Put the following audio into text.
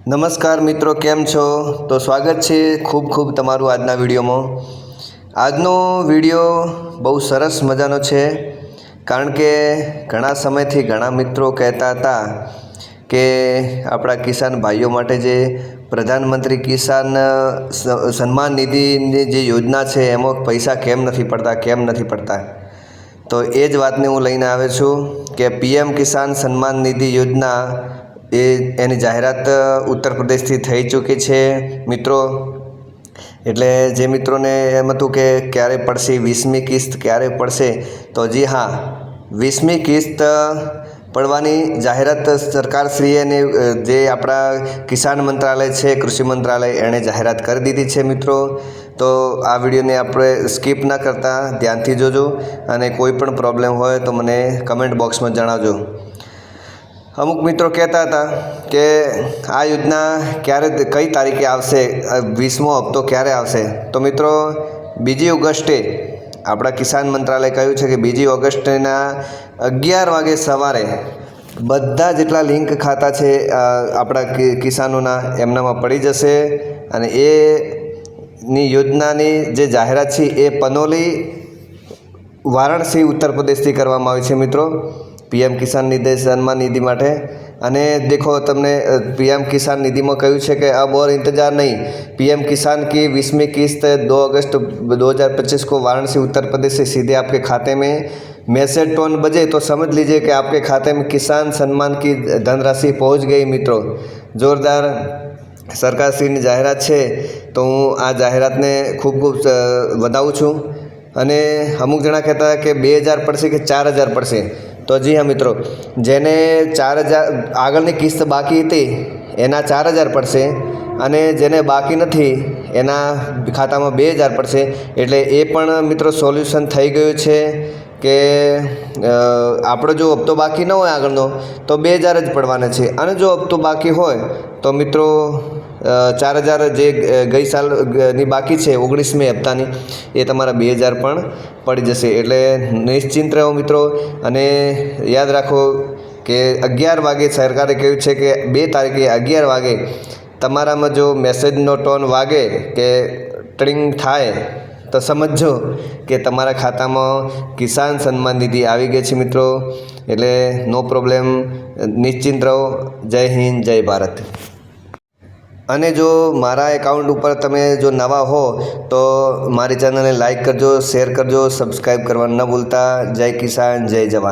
નમસ્કાર મિત્રો, કેમ છો? તો સ્વાગત છે ખૂબ ખૂબ તમારું આજના વિડીયોમાં. આજનો વીડિયો બહુ સરસ મજાનો છે, કારણ કે ઘણા સમયથી ઘણા મિત્રો કહેતા હતા કે આપણા કિસાન ભાઈઓ માટે જે પ્રધાનમંત્રી કિસાન સન્માન નિધિની જે યોજના છે, એમાં પૈસા કેમ નથી પડતા, કેમ નથી પડતા? તો એ જ વાતને હું લઈને આવ્યો છું કે પીએમ કિસાન સન્માન નિધિ યોજના એ એની જાહેરાત ઉત્તર પ્રદેશથી થઈ ચૂકી છે, મિત્રો. એટલે જે મિત્રોને એમ હતું કે ક્યારે પડશે વીસમી કિસ્ત, ક્યારે પડશે, તો જી હા, વીસમી કિસ્ત પડવાની જાહેરાત સરકારશ્રીએ ને જે આપણા કિસાન મંત્રાલય છે, કૃષિ મંત્રાલય, એણે જાહેરાત કરી દીધી છે, મિત્રો. તો આ વિડીયોને આપણે સ્કીપ ના કરતા, ધ્યાનથી જોજો. અને કોઈ પણ પ્રોબ્લેમ હોય તો મને કમેન્ટ બોક્સમાં જણાવજો. અમુક મિત્રો કહેતા હતા કે આ યોજના ક્યારે કઈ તારીખે આવશે? વીસમો હપ્તો ક્યારે આવશે? તો મિત્રો, બીજી ઓગસ્ટે આપણા કિસાન મંત્રાલય કહ્યું છે કે બીજી ઓગસ્ટના અગિયાર વાગે સવારે બધા જેટલા લિંક ખાતા છે આપણા કિસાનોના, એમનામાં પડી જશે અને એ ની યોજનાની જે જાહેરાત છે એ પનોલી વારાણસી ઉત્તર પ્રદેશથી કરવામાં આવી છે મિત્રો. પીએમ કિસાન નિધિ સન્માન નિધિ માટે અને દેખો તમને પીએમ કિસાન નિધિમાં કહ્યું છે કે अब और इंतजार नहीं पीएम किसान की बीसवीं किस्त दो अगस्त 2025 को वाराणसी उत्तर प्रदेश से सीधे आपके खाते में मैसेज टोन बजे तो समझ लीजिए कि आपके खाते में किसान सम्मान की धनराशि पहुंच गई મિત્રો જોરદાર સરકારશ્રીની જાહેરાત છે તો હું આ જાહેરાતને ખૂબ ખૂબ અ, વધાવું છું અને અમુક જણા કહેતા હતા કે બે હજાર પડશે કે ચાર હજાર પડશે તો જી હા, મિત્રો. જેને ચાર હજાર આગળની કિસ્ત બાકી હતી, એના ચાર હજાર પડશે અને જેને બાકી નથી, એના ખાતામાં બે હજાર પડશે. એટલે એ પણ, મિત્રો, સોલ્યુશન થઈ ગયું છે કે આપણો જો હપ્તો બાકી ન હોય આગળનો, તો બે હજાર જ પડવાના છે. અને જો હપ્તો બાકી હોય, તો મિત્રો ચાર હજાર જે ગઈ સાલની બાકી છે ઓગણીસમી હપ્તાની, એ તમારા બે હજાર પણ પડી જશે. એટલે નિશ્ચિંત રહો મિત્રો, અને યાદ રાખો કે અગિયાર વાગે સરકારે કહ્યું છે કે બે તારીખે અગિયાર વાગે તમારામાં જો મેસેજનો ટોન વાગે કે ટ્રિંગ થાય, તો સમજો કે તમારા ખાતામાં કિસાન સન્માન નિધિ આવી ગઈ છે મિત્રો. એટલે નો પ્રોબ્લેમ, નિશ્ચિંત રહો. જય હિન્દ, જય ભારત. અને જો મારા એકાઉન્ટ ઉપર તમે જો નવા હો, તો મારી ચેનલને લાઈક કરજો શેર કરજો સબસ્ક્રાઈબ કરવાનું ન ભૂલતા. જય કિસાન, જય જવાન.